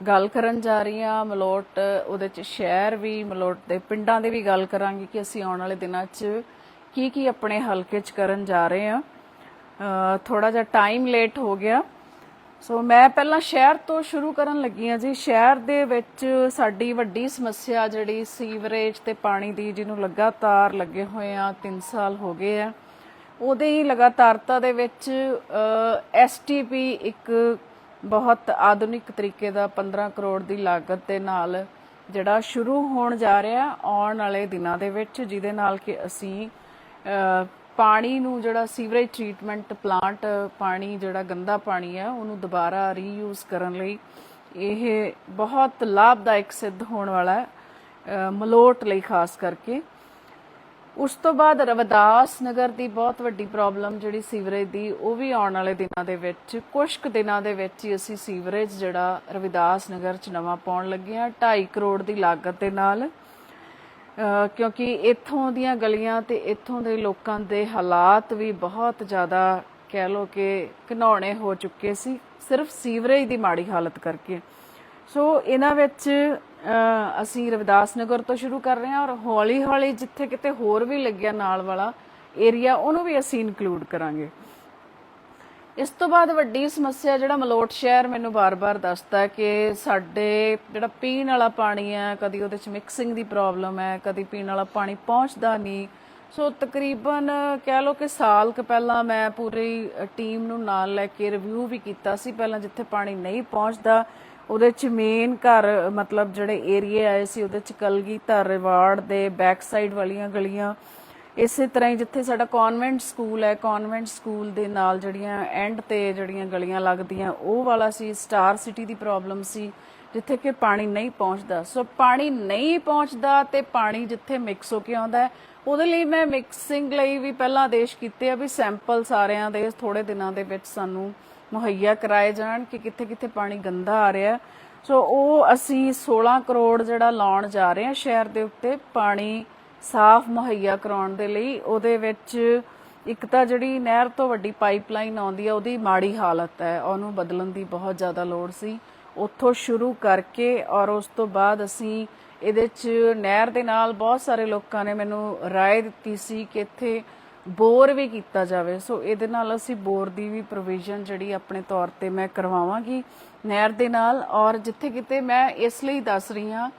ਗੱਲ ਕਰਨ ਜਾ ਰਹੀ ਹਾਂ, ਮਲੋਟ ਉਹਦੇ ਚ ਸ਼ਹਿਰ ਵੀ, ਮਲੋਟ ਦੇ ਪਿੰਡਾਂ ਦੇ ਵੀ ਗੱਲ ਕਰਾਂਗੇ ਕਿ ਅਸੀਂ ਆਉਣ ਵਾਲੇ ਦਿਨਾਂ 'ਚ ਕੀ ਕੀ ਆਪਣੇ ਹਲਕੇ 'ਚ ਕਰਨ ਜਾ ਰਹੇ ਹਾਂ। ਥੋੜਾ ਜਿਹਾ ਟਾਈਮ ਲੇਟ ਹੋ ਗਿਆ। ਸੋ ਮੈਂ ਪਹਿਲਾਂ ਸ਼ਹਿਰ ਤੋਂ ਸ਼ੁਰੂ ਕਰਨ ਲੱਗੀ ਹਾਂ ਜੀ। ਸ਼ਹਿਰ ਦੇ ਵਿੱਚ ਸਾਡੀ ਵੱਡੀ ਸਮੱਸਿਆ ਜਿਹੜੀ ਸੀਵਰੇਜ ਤੇ ਪਾਣੀ ਦੀ, ਜਿਹਨੂੰ ਲਗਾਤਾਰ ਲੱਗੇ ਹੋਏ ਆ 3 ਸਾਲ ਹੋ ਗਏ ਆ, ਉਹਦੇ ਹੀ ਲਗਾਤਾਰਤਾ ਦੇ ਵਿੱਚ ਐਸਟੀਪੀ ਇੱਕ ਬਹੁਤ ਆਧੁਨਿਕ ਤਰੀਕੇ ਦਾ 15 ਕਰੋੜ ਦੀ ਲਾਗਤ ਦੇ ਨਾਲ ਜਿਹੜਾ ਸ਼ੁਰੂ ਹੋਣ ਜਾ ਰਿਹਾ ਆਉਣ ਵਾਲੇ ਦਿਨਾਂ ਦੇ ਵਿੱਚ, ਜਿਹਦੇ ਨਾਲ ਕਿ ਅਸੀਂ ਪਾਣੀ ਨੂੰ ਜਿਹੜਾ ਸੀਵਰੇਜ ਟ੍ਰੀਟਮੈਂਟ ਪਲਾਂਟ, ਪਾਣੀ ਜਿਹੜਾ ਗੰਦਾ ਪਾਣੀ ਹੈ, ਉਹਨੂੰ ਦੁਬਾਰਾ ਰੀਯੂਜ਼ ਕਰਨ ਲਈ ਇਹ ਬਹੁਤ ਲਾਭਦਾਇਕ ਸਿੱਧ ਹੋਣ ਵਾਲਾ ਹੈ ਮਲੋਟ ਲਈ ਖਾਸ ਕਰਕੇ। ਉਸ ਤੋਂ ਬਾਅਦ ਰਵਿਦਾਸ ਨਗਰ ਦੀ ਬਹੁਤ ਵੱਡੀ ਪ੍ਰੋਬਲਮ ਜਿਹੜੀ ਸੀਵਰੇਜ ਦੀ, ਉਹ ਵੀ ਆਉਣ ਵਾਲੇ ਦਿਨਾਂ ਦੇ ਵਿੱਚ ਕੁਝ ਕੁ ਦਿਨਾਂ ਦੇ ਵਿੱਚ ਹੀ ਅਸੀਂ ਸੀਵਰੇਜ ਜਿਹੜਾ ਰਵਿਦਾਸ ਨਗਰ ਚ ਨਵਾਂ ਪਾਉਣ ਲੱਗੇ ਹਾਂ 2.5 ਕਰੋੜ ਦੀ ਲਾਗਤ ਦੇ ਨਾਲ। ਕਿਉਂਕਿ ਇੱਥੋਂ ਦੀਆਂ ਗਲੀਆਂ ਤੇ ਇੱਥੋਂ ਦੇ ਲੋਕਾਂ ਦੇ ਹਾਲਾਤ ਵੀ ਬਹੁਤ ਜ਼ਿਆਦਾ ਕਹਿ ਲੋ ਕਿ ਘਿਨਾਉਣੇ ਹੋ ਚੁੱਕੇ ਸੀ, ਸਿਰਫ ਸੀਵਰੇਜ ਦੀ ਮਾੜੀ ਹਾਲਤ ਕਰਕੇ। ਸੋ ਇਹਨਾਂ ਵਿੱਚ ਅਸੀਂ ਰਵਿਦਾਸ ਨਗਰ ਤੋਂ ਸ਼ੁਰੂ ਕਰ ਰਹੇ ਹਾਂ ਔਰ ਹੌਲੀ ਹੌਲੀ ਜਿੱਥੇ ਕਿਤੇ ਹੋਰ ਵੀ ਲੱਗਿਆ ਨਾਲ ਵਾਲਾ ਏਰੀਆ, ਉਹਨੂੰ ਵੀ ਅਸੀਂ ਇਨਕਲੂਡ ਕਰਾਂਗੇ। ਇਸ ਤੋਂ ਬਾਅਦ ਵੱਡੀ ਸਮੱਸਿਆ ਜਿਹੜਾ ਮਲੋਟ ਸ਼ਹਿਰ ਮੈਨੂੰ ਬਾਰ-ਬਾਰ ਦੱਸਦਾ ਕਿ ਸਾਡੇ ਜਿਹੜਾ ਪੀਣ ਵਾਲਾ ਪਾਣੀ ਹੈ, ਕਦੀ ਉਹਦੇ ਚ ਮਿਕਸਿੰਗ ਦੀ ਪ੍ਰੋਬਲਮ ਹੈ, ਕਦੀ ਪੀਣ ਵਾਲਾ ਪਾਣੀ ਪਹੁੰਚਦਾ ਨਹੀਂ। ਸੋ ਤਕਰੀਬਨ ਕਹਿ ਲਓ ਕਿ ਸਾਲ ਕੁ ਪਹਿਲਾਂ ਮੈਂ ਪੂਰੀ ਟੀਮ ਨੂੰ ਨਾਲ ਲੈ ਕੇ ਰਿਵਿਊ ਵੀ ਕੀਤਾ ਸੀ, ਪਹਿਲਾਂ ਜਿੱਥੇ ਪਾਣੀ ਨਹੀਂ ਪਹੁੰਚਦਾ ਉਹਦੇ ਚ ਮੇਨ ਘਰ, ਮਤਲਬ ਜਿਹੜੇ ਏਰੀਆ ਆਏ ਸੀ, ਉਹਦੇ ਚ ਕਲਗੀ ਧਰਵਾੜ ਦੇ ਬੈਕ ਸਾਈਡ ਵਾਲੀਆਂ ਗਲੀਆਂ। ਇਸੇ ਤਰ੍ਹਾਂ ਹੀ ਜਿੱਥੇ ਸਾਡਾ ਕਨਵੈਂਟ ਸਕੂਲ ਹੈ ਕਨਵੈਂਟ ਸਕੂਲ ਦੇ ਨਾਲ ਜਿਹੜੀਆਂ ਐਂਡ ਤੇ ਜਿਹੜੀਆਂ ਗਲੀਆਂ ਲੱਗਦੀਆਂ, ਉਹ ਵਾਲਾ ਸੀ ਸਟਾਰ ਸਿਟੀ ਦੀ ਪ੍ਰੋਬਲਮ ਸੀ, ਜਿੱਥੇ ਕਿ ਪਾਣੀ ਨਹੀਂ ਪਹੁੰਚਦਾ। ਸੋ ਪਾਣੀ ਨਹੀਂ ਪਹੁੰਚਦਾ ਤੇ ਪਾਣੀ ਜਿੱਥੇ ਮਿਕਸ ਹੋ ਕੇ ਆਉਂਦਾ ਹੈ, ਉਹਦੇ ਲਈ ਮੈਂ ਮਿਕਸਿੰਗ ਲਈ ਵੀ ਪਹਿਲਾਂ ਆਦੇਸ਼ ਕੀਤੇ ਆ ਵੀ ਸੈਂਪਲ ਸਾਰਿਆਂ ਦੇ ਥੋੜੇ ਦਿਨਾਂ ਦੇ ਵਿੱਚ ਸਾਨੂੰ ਮੁਹੱਈਆ ਕਰਾਏ ਜਾਣ ਕਿ ਕਿੱਥੇ ਕਿੱਥੇ ਪਾਣੀ ਗੰਦਾ ਆ ਰਿਹਾ ਹੈ। ਸੋ ਉਹ ਅਸੀਂ 16 ਕਰੋੜ ਜਿਹੜਾ ਲਾਉਣ ਜਾ ਰਹੇ ਹਾਂ ਸ਼ਹਿਰ ਦੇ ਉੱਤੇ ਪਾਣੀ ਸਾਫ਼ ਮੁਹੱਈਆ ਕਰਾਉਣ ਦੇ ਲਈ ਉਹਦੇ ਵਿੱਚ ਇੱਕ ਤਾਂ ਜਿਹੜੀ ਨਹਿਰ ਤੋਂ ਵੱਡੀ ਪਾਈਪਲਾਈਨ ਆਉਂਦੀ ਹੈ ਉਹਦੀ ਮਾੜੀ ਹਾਲਤ ਹੈ ਉਹਨੂੰ ਬਦਲਣ ਦੀ ਬਹੁਤ ਜ਼ਿਆਦਾ ਲੋੜ ਸੀ ਉੱਥੋਂ ਸ਼ੁਰੂ ਕਰਕੇ ਔਰ ਉਸ ਤੋਂ ਬਾਅਦ ਅਸੀਂ ਇਹਦੇ 'ਚ ਨਹਿਰ ਦੇ ਨਾਲ ਬਹੁਤ ਸਾਰੇ ਲੋਕਾਂ ਨੇ ਮੈਨੂੰ رائے ਦਿੱਤੀ ਸੀ ਕਿ ਇੱਥੇ ਬੋਰ ਵੀ ਕੀਤਾ ਜਾਵੇ, ਸੋ ਇਹਦੇ ਨਾਲ ਅਸੀਂ ਬੋਰ ਦੀ ਵੀ ਪ੍ਰੋਵੀਜ਼ਨ ਜਿਹੜੀ ਆਪਣੇ ਤੌਰ ਤੇ ਮੈਂ ਕਰਵਾਵਾਂਗੀ ਨਹਿਰ ਦੇ ਨਾਲ। ਔਰ ਜਿੱਥੇ ਕਿਤੇ ਮੈਂ ਇਸ ਲਈ ਦੱਸ ਰਹੀ ਹਾਂ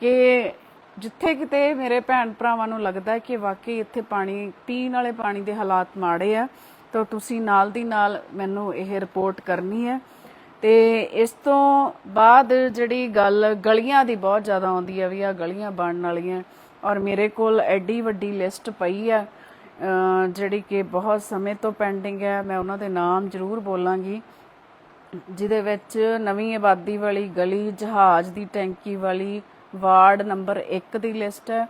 ਕਿ ਜਿੱਥੇ ਕਿਤੇ ਮੇਰੇ ਭੈਣ ਭਰਾਵਾਂ ਨੂੰ ਲੱਗਦਾ ਕਿ ਵਾਕਈ ਇੱਥੇ ਪਾਣੀ, ਪੀਣ ਵਾਲੇ ਪਾਣੀ ਦੇ ਹਾਲਾਤ ਮਾੜੇ ਆ, ਤਾਂ ਤੁਸੀਂ ਨਾਲ ਦੀ ਨਾਲ ਮੈਨੂੰ ਇਹ ਰਿਪੋਰਟ ਕਰਨੀ ਹੈ। ਤੇ ਇਸ ਤੋਂ ਬਾਅਦ ਜਿਹੜੀ ਗੱਲ ਗਲੀਆਂ ਦੀ ਬਹੁਤ ਜ਼ਿਆਦਾ ਆਉਂਦੀ ਹੈ ਵੀ ਆ ਗਲੀਆਂ ਬਣਨ ਵਾਲੀਆਂ। ਔਰ ਮੇਰੇ ਕੋਲ ਐਡੀ ਵੱਡੀ ਲਿਸਟ ਪਈ ਆ ਜਿਹੜੀ ਕਿ ਬਹੁਤ ਸਮੇਂ ਤੋਂ ਪੈਂਡਿੰਗ ਹੈ, ਮੈਂ ਉਹਨਾਂ ਦੇ ਨਾਮ ਜ਼ਰੂਰ ਬੋਲਾਂਗੀ, ਜਿਹਦੇ ਵਿੱਚ ਨਵੀਂ ਆਬਾਦੀ ਵਾਲੀ ਗਲੀ, ਜਹਾਜ਼ ਦੀ ਟੈਂਕੀ ਵਾਲੀ ਵਾਰਡ ਨੰਬਰ 1 ਦੀ ਲਿਸਟ ਹੈ।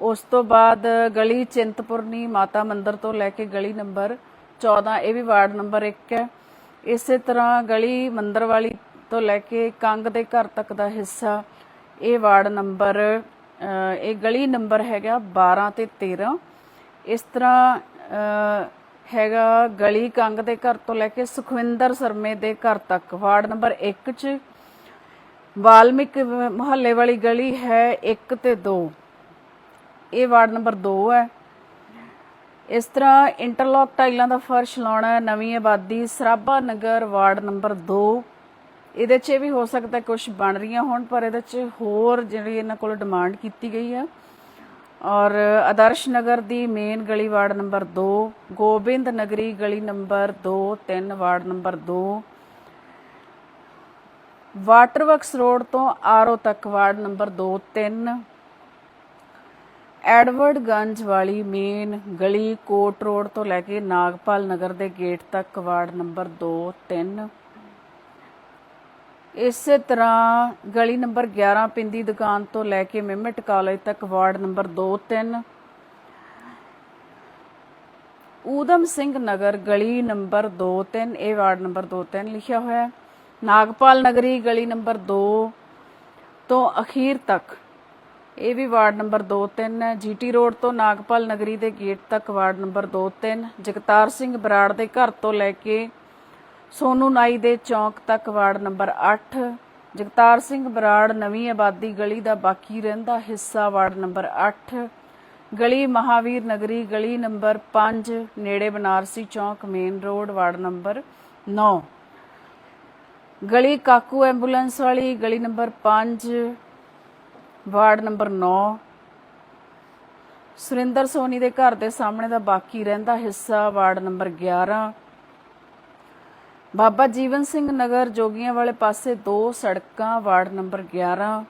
ਉਸ ਤੋਂ ਬਾਅਦ ਗਲੀ ਚਿੰਤਪੁਰਨੀ ਮਾਤਾ ਮੰਦਿਰ ਤੋਂ ਲੈ ਕੇ ਗਲੀ ਨੰਬਰ 14 ਇਹ ਵੀ ਵਾਰਡ ਨੰਬਰ 1 ਹੈ। ਇਸੇ ਤਰ੍ਹਾਂ ਗਲੀ ਮੰਦਰ ਵਾਲੀ ਤੋਂ ਲੈ ਕੇ ਕੰਗ ਦੇ ਘਰ ਤੱਕ ਦਾ ਹਿੱਸਾ, ਇਹ ਵਾਰਡ ਨੰਬਰ ਇਹ ਗਲੀ ਨੰਬਰ ਹੈਗਾ 12 ਤੇ 13 ਇਸ ਤਰ੍ਹਾਂ ਹੈਗਾ ਗਲੀ ਕੰਗ ਦੇ ਘਰ ਤੋਂ ਲੈ ਕੇ ਸੁਖਵਿੰਦਰ ਸਰਮੇ ਦੇ ਘਰ ਤੱਕ। ਵਾਰਡ ਨੰਬਰ 1 ਚ ਵਾਲਮਿਕ ਮੁਹੱਲੇ ਵਾਲੀ ਗਲੀ ਹੈ 1 ਤੇ 2 ਇਹ ਵਾਰਡ ਨੰਬਰ 2 ਹੈ। ਇਸ ਤਰ੍ਹਾਂ ਇੰਟਰਲੌਕ ਟਾਈਲਾਂ ਦਾ ਫਰਸ਼ ਲਾਉਣਾ, ਨਵੀਂ ਆਬਾਦੀ, ਸਰਾਭਾ ਨਗਰ, ਵਾਰਡ ਨੰਬਰ 2 ਇਹਦੇ 'ਚ ਇਹ ਵੀ ਹੋ ਸਕਦਾ ਕੁਝ ਬਣ ਰਹੀਆਂ ਹੋਣ, ਪਰ ਇਹਦੇ 'ਚ ਹੋਰ ਜਿਹੜੀ ਇਹਨਾਂ ਕੋਲ ਡਿਮਾਂਡ ਕੀਤੀ ਗਈ ਹੈ ਔਰ ਆਦਰਸ਼ ਨਗਰ ਦੀ ਮੇਨ ਗਲੀ ਵਾਰਡ ਨੰਬਰ 2 ਗੋਬਿੰਦ ਨਗਰੀ ਗਲੀ number 2 3 ward number 2 water works road ਤੋਂ ਆਰਓ ਤੱਕ ਵਾਰਡ ਨੰਬਰ 2 3 ਐਡਵਰਡ ਗੰਜ ਵਾਲੀ ਮੇਨ ਗਲੀ ਕੋਟ ਰੋਡ ਤੋਂ ਲੈ ਕੇ ਨਾਗਪਾਲ ਨਗਰ ਦੇ ਗੇਟ ਤੱਕ ਵਾਰਡ ਨੰਬਰ 2 3 ਇਸੇ ਤਰ੍ਹਾਂ ਗਲੀ ਨੰਬਰ 11 ਪਿੰਦੀ ਦੁਕਾਨ ਤੋਂ ਲੈ ਕੇ ਮਿਮਟ ਕਾਲਜ ਤੱਕ ਵਾਰਡ ਨੰਬਰ 2 3 ਊਦਮ ਸਿੰਘ ਨਗਰ ਗਲੀ ਨੰਬਰ 2 3 ਇਹ ਵਾਰਡ ਨੰਬਰ 2 3 ਲਿਖਿਆ ਹੋਇਆ ਹੈ। ਨਾਗਪਾਲ ਨਗਰੀ ਗਲੀ ਨੰਬਰ 2 ਤੋਂ ਅਖੀਰ ਤੱਕ, ਇਹ ਵੀ ਵਾਰਡ ਨੰਬਰ 2 3 ਹੈ। ਜੀਟੀ ਰੋਡ ਤੋਂ ਨਾਗਪਾਲ ਨਗਰੀ ਦੇ ਗੇਟ ਤੱਕ ਵਾਰਡ ਨੰਬਰ 2 3 ਜਗਤਾਰ ਸਿੰਘ ਬਰਾੜ ਦੇ ਘਰ ਤੋਂ ਲੈ ਕੇ ਸੋਨੂ ਨਾਈ ਦੇ ਚੌਂਕ ਤੱਕ ਵਾਰਡ ਨੰਬਰ 8 ਜਗਤਾਰ ਸਿੰਘ ਬਰਾੜ ਨਵੀਂ ਆਬਾਦੀ ਗਲੀ ਦਾ ਬਾਕੀ ਰਹਿੰਦਾ ਹਿੱਸਾ ਵਾਰਡ ਨੰਬਰ 8 ਗਲੀ ਮਹਾਵੀਰ ਨਗਰੀ ਗਲੀ ਨੰਬਰ 5 ਨੇੜੇ ਬਨਾਰਸੀ ਚੌਂਕ ਮੇਨ ਰੋਡ ਵਾਰਡ ਨੰਬਰ 9 ਗਲੀ ਕਾਕੂ ਐਂਬੂਲੈਂਸ ਵਾਲੀ ਗਲੀ number 5 ward number 9 Surinder Soni ਦੇ ਘਰ ਦੇ ਸਾਹਮਣੇ ਦਾ ਬਾਕੀ ਰਹਿੰਦਾ ਹਿੱਸਾ ਵਾਰਡ ਨੰਬਰ 11 ਬਾਬਾ ਜੀਵਨ ਸਿੰਘ ਨਗਰ ਜੋਗੀਆਂ ਵਾਲੇ ਪਾਸੇ ਦੋ ਸੜਕਾਂ, ਵਾਰਡ ਨੰਬਰ 11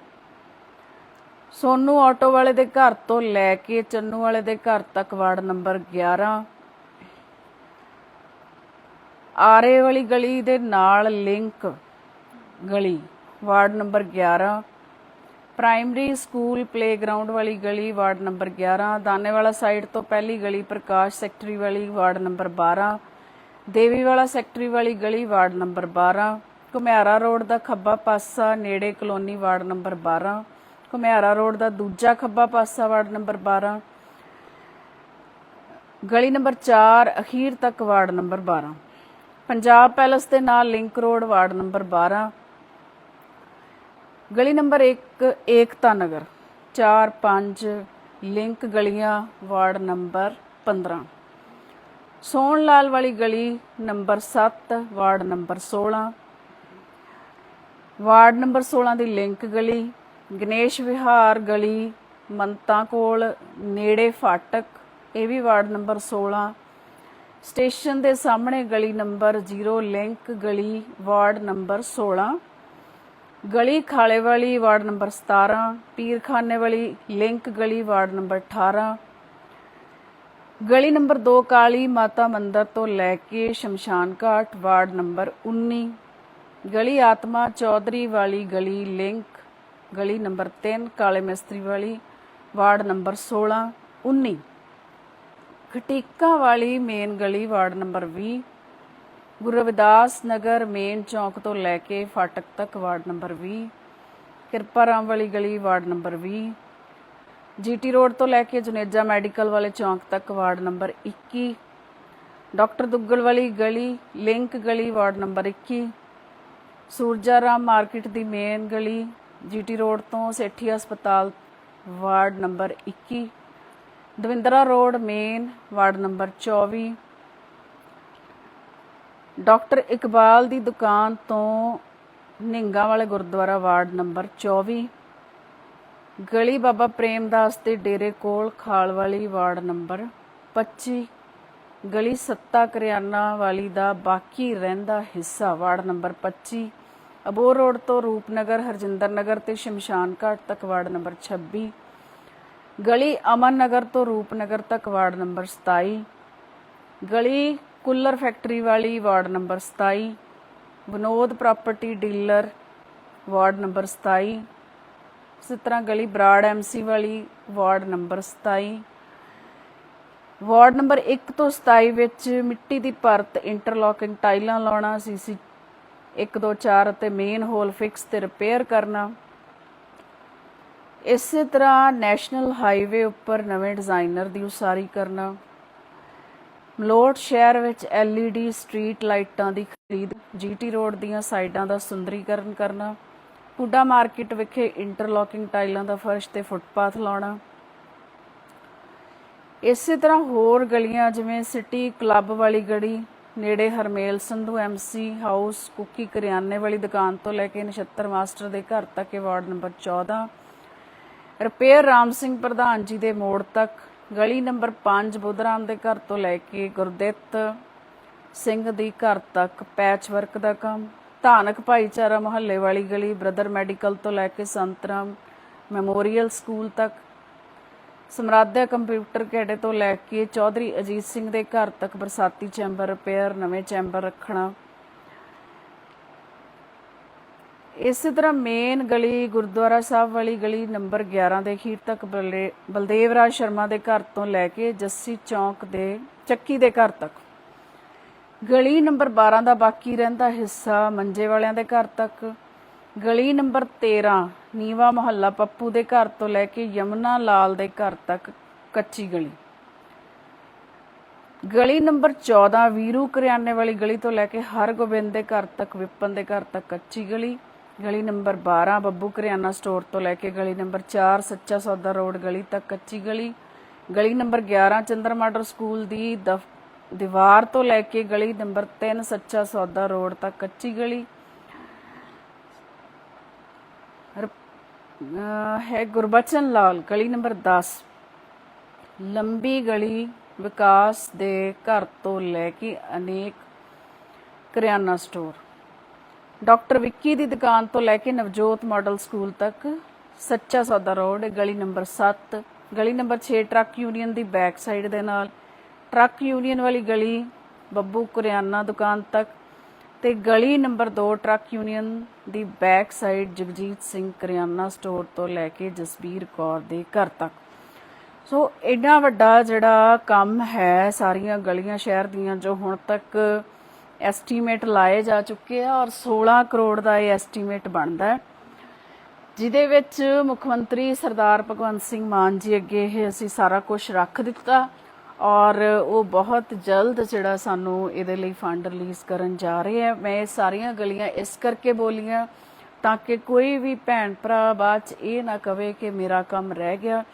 ਸੋਨੂ ਆਟੋ ਵਾਲੇ ਦੇ ਘਰ ਤੋਂ ਲੈ ਕੇ ਚੰਨੂ ਵਾਲੇ ਦੇ ਘਰ ਤੱਕ ਵਾਰਡ ਨੰਬਰ 11 ਆਰੇ ਵਾਲੀ ਗਲੀ ਦੇ ਨਾਲ ਲਿੰਕ ਗਲੀ, ward number 11 primary school playground ਵਾਲੀ ਗਲੀ, ਵਾਰਡ ਨੰਬਰ 11 ਦਾਨੇਵਾਲਾ ਸਾਈਡ ਤੋਂ ਪਹਿਲੀ ਗਲੀ ਪ੍ਰਕਾਸ਼ ਸੈਕਟਰੀ ਵਾਲੀ, ਵਾਰਡ ਨੰਬਰ 12 ਦੇਵੀਵਾਲਾ ਸੈਕਟਰੀ ਵਾਲੀ ਗਲੀ ਵਾਰਡ ਨੰਬਰ 12 ਘੁਮਿਆਰਾ ਰੋਡ ਦਾ ਖੱਬਾ ਪਾਸਾ ਨੇੜੇ colony ward number 12 Ghumiara road ਦਾ ਦੂਜਾ ਖੱਬਾ ਪਾਸਾ ਵਾਰਡ ਨੰਬਰ 12 ਗਲੀ ਨੰਬਰ 4 ਅਖੀਰ ਤੱਕ ਵਾਰਡ ਨੰਬਰ 12 ਪੰਜਾਬ ਪੈਲਸ ਦੇ ਨਾਲ ਲਿੰਕ ਰੋਡ ਵਾਰਡ ਨੰਬਰ 12 ਗਲੀ ਨੰਬਰ 1 ਏਕਤਾ ਨਗਰ 4 5 ਲਿੰਕ ਗਲੀਆਂ ਵਾਰਡ ਨੰਬਰ 15 ਸੋਹਣ ਲਾਲ ਵਾਲੀ ਗਲੀ number 7 ward number 16 ward number 16 ਦੀ ਲਿੰਕ ਗਲੀ, ਗਣੇਸ਼ ਵਿਹਾਰ ਗਲੀ, ਮੰਤਾ ਕੋਲ, ਨੇੜੇ ਫਾਟਕ, ਇਹ ਵੀ ਵਾਰਡ ਨੰਬਰ 16 ਸਟੇਸ਼ਨ ਦੇ ਸਾਹਮਣੇ ਗਲੀ ਨੰਬਰ 0 ਲਿੰਕ ਗਲੀ, ਵਾਰਡ ਨੰਬਰ 16 ਗਲੀ ਖਾਲੇ ਵਾਲੀ ਵਾਰਡ ਨੰਬਰ 17 ਪੀਰਖਾਨੇ ਵਾਲੀ ਲਿੰਕ ਗਲੀ, ਵਾਰਡ ਨੰਬਰ 18 ਗਲੀ ਨੰਬਰ 2 ਕਾਲੀ ਮਾਤਾ ਮੰਦਰ ਤੋਂ ਲੈ ਕੇ ਸ਼ਮਸ਼ਾਨ ਘਾਟ, ਵਾਰਡ ਨੰਬਰ 19 ਗਲੀ ਆਤਮਾ ਚੌਧਰੀ ਵਾਲੀ ਗਲੀ ਲਿੰਕ, ਗਲੀ ਨੰਬਰ 3 ਕਾਲੇ ਮਿਸਤਰੀ ਵਾਲੀ, ਵਾਰਡ ਨੰਬਰ 16 19 ਖਟੀਕਾ ਵਾਲੀ ਮੇਨ ਗਲੀ, ward number 20 Guru Ravidas Nagar main ਚੌਂਕ ਤੋਂ ਲੈ ਕੇ ਫਾਟਕ ਤੱਕ, ਵਾਰਡ ਨੰਬਰ 20 ਕਿਰਪਾ ਰਾਮ ਵਾਲੀ ਗਲੀ, ਵਾਰਡ ਨੰਬਰ 20 ਜੀਟੀ ਰੋਡ ਤੋਂ ਲੈ ਕੇ ਜੁਨੇਜਾ ਮੈਡੀਕਲ ਵਾਲੇ ਚੌਂਕ ਤੱਕ ਵਾਰਡ ਨੰਬਰ 21 ਡਾਕਟਰ ਦੁੱਗਲ ਵਾਲੀ ਗਲੀ, ਲਿੰਕ ਗਲੀ ward number 21 Suraja Ram market ਦੀ ਮੇਨ ਗਲੀ, ਜੀਟੀ ਰੋਡ ਤੋਂ ਸੇਠੀ ਹਸਪਤਾਲ ward number 21 Davindra road main ward number 24 doctor Iqbal ਦੀ ਦੁਕਾਨ ਤੋਂ ਨਿੰਗਾ ਵਾਲੇ ਗੁਰਦੁਆਰਾ ਵਾਰਡ ਨੰਬਰ 24 ਗਲੀ ਬਾਬਾ ਪ੍ਰੇਮਦਾਸ ਦੇ ਡੇਰੇ ਕੋਲ ਖਾਲ ਵਾਲੀ ਵਾਰਡ ਨੰਬਰ 25 ਗਲੀ ਸੱਤਾ ਕਰਿਆਨਾ ਵਾਲੀ ਦਾ ਬਾਕੀ ਰਹਿੰਦਾ ਹਿੱਸਾ ਵਾਰਡ ਨੰਬਰ 25 ਅਬੋਰ ਰੋਡ ਤੋਂ ਰੂਪਨਗਰ, ਹਰਜਿੰਦਰ ਨਗਰ ਤੇ ਸ਼ਮਸ਼ਾਨ ਘਾਟ ਤੱਕ ਵਾਰਡ ਨੰਬਰ 26 ਗਲੀ ਅਮਨ ਨਗਰ ਤੋਂ ਰੂਪਨਗਰ ਤੱਕ ਵਾਰਡ ਨੰਬਰ 27 ਗਲੀ ਕੁੱਲਰ ਫੈਕਟਰੀ ਵਾਲੀ ward number 27 Vinod property dealer ward number 27 ਇਸੇ ਤਰ੍ਹਾਂ ਗਲੀ ਬਰਾੜ ਐਮਸੀ ਵਾਲੀ ਵਾਰਡ ਨੰਬਰ 27 ਵਾਰਡ ਨੰਬਰ 1 ਤੋਂ 27 ਵਿੱਚ ਮਿੱਟੀ ਦੀ ਪਰਤ ਇੰਟਰਲੋਕਿੰਗ ਟਾਈਲਾਂ ਲਾਉਣਾ, ਸੀਸੀ 1 2 4 ਅਤੇ ਮੇਨ ਹੋਲ ਫਿਕਸ ਤੇ ਰਿਪੇਅਰ ਕਰਨਾ। ਇਸੇ ਤਰ੍ਹਾਂ ਨੈਸ਼ਨਲ ਹਾਈਵੇ ਉੱਪਰ ਨਵੇਂ ਡਿਜ਼ਾਈਨਰ ਦੀ ਉਸਾਰੀ ਕਰਨਾ। ਮਲੋਟ ਸ਼ਹਿਰ ਵਿੱਚ LED ਸਟਰੀਟ ਲਾਈਟਾਂ ਦੀ ਖਰੀਦ, ਜੀਟੀ ਰੋਡ ਦੀਆਂ ਸਾਈਡਾਂ ਦਾ ਸੁੰਦਰੀਕਰਨ ਕਰਨਾ। ਪੁੱਡਾ ਮਾਰਕੀਟ ਵਿਖੇ ਇੰਟਰਲੋਕਿੰਗ ਟਾਈਲਾਂ ਦਾ ਫਰਸ਼ ਤੇ ਫੁੱਟਪਾਥ ਲਾਉਣਾ। ਇਸੇ ਤਰ੍ਹਾਂ ਹੋਰ ਗਲੀਆਂ ਜਿਵੇਂ ਸਿਟੀ ਕਲੱਬ ਵਾਲੀ ਗਲੀ, ਨੇੜੇ ਹਰਮੇਲ ਸੰਧੂ ਐਮਸੀ ਹਾਊਸ, ਕੁੱਕੀ ਕਰਿਆਨੇ ਵਾਲੀ ਦੁਕਾਨ ਤੋਂ ਲੈ ਕੇ ਨਛੱਤਰ ਮਾਸਟਰ ਦੇ ਘਰ ਤੱਕ ਇਹ ward number 14 repair Ram Singh ਪ੍ਰਧਾਨ ਜੀ ਦੇ ਮੋੜ ਤੱਕ ਗਲੀ ਨੰਬਰ 5 ਬੁੱਧਰਾਮ ਦੇ ਘਰ ਤੋਂ ਲੈ ਕੇ ਗੁਰਦਿੱਤ ਸਿੰਘ ਦੀ ਘਰ ਤੱਕ ਪੈਚ ਵਰਕ ਦਾ ਕੰਮ। ਧਾਨਕ ਭਾਈਚਾਰਾ ਮੁਹੱਲੇ ਵਾਲੀ ਗਲੀ ਬ੍ਰਦਰ ਮੈਡੀਕਲ ਤੋਂ ਲੈ ਕੇ ਸੰਤਰਾਮ ਮੈਮੋਰੀਅਲ ਸਕੂਲ ਤੱਕ, ਸਮਰਾਧਿਆ ਕੰਪਿਊਟਰ ਕੈਡੇ ਤੋਂ ਲੈ ਕੇ ਚੌਧਰੀ ਅਜੀਤ ਸਿੰਘ ਦੇ ਘਰ ਤੱਕ ਬਰਸਾਤੀ ਚੈਂਬਰ ਰਿਪੇਅਰ ਨਵੇਂ ਚੈਂਬਰ ਰੱਖਣਾ। ਇਸੇ ਤਰ੍ਹਾਂ ਮੇਨ ਗਲੀ ਗੁਰਦੁਆਰਾ ਸਾਹਿਬ ਵਾਲੀ ਗਲੀ ਨੰਬਰ 11 ਦੇ ਅਖੀਰ ਤੱਕ ਬਲਦੇਵ ਰਾਜ ਸ਼ਰਮਾ ਦੇ ਘਰ ਤੋਂ ਲੈ ਕੇ ਜੱਸੀ ਚੌਂਕ ਦੇ ਚੱਕੀ ਦੇ ਘਰ ਤੱਕ। ਗਲੀ ਨੰਬਰ 12 ਦਾ ਬਾਕੀ ਰਹਿੰਦਾ ਹਿੱਸਾ ਮੰਜੇ ਵਾਲਿਆਂ ਦੇ ਘਰ ਤੱਕ। ਗਲੀ ਨੰਬਰ 13 ਨੀਵਾ ਮੁਹੱਲਾ ਪੱਪੂ ਦੇ ਘਰ ਤੋਂ ਲੈ ਕੇ ਯਮਨਾ ਲਾਲ ਦੇ ਘਰ ਤੱਕ ਕੱਚੀ ਗਲੀ। ਗਲੀ ਨੰਬਰ 14 ਵੀਰੂ ਕਰਿਆਨੇ ਵਾਲੀ ਗਲੀ ਤੋਂ ਲੈ ਕੇ ਹਰ ਗੋਬਿੰਦ ਦੇ ਘਰ ਤੱਕ, ਵਿਪਨ ਦੇ ਘਰ ਤੱਕ ਕੱਚੀ ਗਲੀ। ਗਲੀ ਨੰਬਰ 12 ਬੱਬੂ ਕਰਿਆਨਾ ਸਟੋਰ ਤੋਂ ਲੈ ਕੇ ਗਲੀ ਨੰਬਰ 4 ਸੱਚਾ ਸੌਦਾ ਰੋਡ ਗਲੀ ਤੱਕ ਕੱਚੀ ਗਲੀ। ਗਲੀ ਨੰਬਰ 11 ਚੰਦਰ ਮਾਡਲ ਸਕੂਲ ਦੀ ਦਫ- ਦੀਵਾਰ ਤੋਂ ਲੈ ਕੇ ਗਲੀ ਨੰਬਰ 3 ਸੱਚਾ ਸੌਦਾ ਰੋਡ ਤੱਕ ਕੱਚੀ ਗਲੀ। ਹੈ ਗੁਰਬਚਨ ਲਾਲ, ਗਲੀ ਨੰਬਰ 10 ਲੰਬੀ ਗਲੀ ਵਿਕਾਸ ਦੇ ਘਰ ਤੋਂ ਲੈ ਕੇ ਅਨੇਕ ਕਰਿਆਨਾ ਸਟੋਰ। ਡਾਕਟਰ ਵਿੱਕੀ ਦੀ ਦੁਕਾਨ ਤੋਂ ਲੈ ਕੇ ਨਵਜੋਤ ਮਾਡਲ ਸਕੂਲ ਤੱਕ ਸੱਚਾ ਸੌਦਾ ਰੋਡ, ਗਲੀ ਨੰਬਰ 7 ਗਲੀ ਨੰਬਰ 6 ਟਰੱਕ ਯੂਨੀਅਨ ਦੀ ਬੈਕ ਸਾਈਡ ਦੇ ਨਾਲ ਟਰੱਕ ਯੂਨੀਅਨ ਵਾਲੀ ਗਲੀ, ਬੱਬੂ ਕਰਿਆਨਾ ਦੁਕਾਨ ਤੱਕ ਤੇ ਗਲੀ ਨੰਬਰ 2 ਟਰੱਕ ਯੂਨੀਅਨ ਦੀ ਬੈਕ ਸਾਈਡ ਜਗਜੀਤ ਸਿੰਘ ਕਰਿਆਨਾ ਸਟੋਰ ਤੋਂ ਲੈ ਕੇ ਜਸਬੀਰ ਕੌਰ ਦੇ ਘਰ ਤੱਕ। ਸੋ ਐਡਾ ਵੱਡਾ ਜਿਹੜਾ ਕੰਮ ਹੈ ਸਾਰੀਆਂ ਗਲੀਆਂ ਸ਼ਹਿਰ ਦੀਆਂ ਜੋ ਹੁਣ ਤੱਕ ਐਸਟੀਮੇਟ ਲਾਏ ਜਾ ਚੁੱਕੇ ਆ ਔਰ 16 ਕਰੋੜ ਦਾ ਇਹ ਐਸਟੀਮੇਟ ਬਣਦਾ ਹੈ, ਜਿਹਦੇ ਵਿੱਚ ਮੁੱਖ ਮੰਤਰੀ ਸਰਦਾਰ ਭਗਵੰਤ ਸਿੰਘ ਮਾਨ ਜੀ ਅੱਗੇ ਇਹ ਅਸੀਂ ਸਾਰਾ ਕੁਝ ਰੱਖ ਦਿੱਤਾ। ਔਰ ਉਹ ਬਹੁਤ ਜਲਦ ਜਿਹੜਾ ਸਾਨੂੰ ਇਹਦੇ ਲਈ ਫੰਡ ਰਿਲੀਜ਼ ਕਰਨ ਜਾ ਰਹੇ ਆ ਮੈਂ ਇਹ ਸਾਰੀਆਂ ਗਲੀਆਂ ਇਸ ਕਰਕੇ ਬੋਲੀਆਂ ਤਾਂ ਕਿ ਕੋਈ ਵੀ ਭੈਣ ਭਰਾ ਬਾਅਦ ਚ ਇਹ ਨਾ ਕਵੇ ਕਿ ਮੇਰਾ ਕੰਮ ਰਹਿ ਗਿਆ।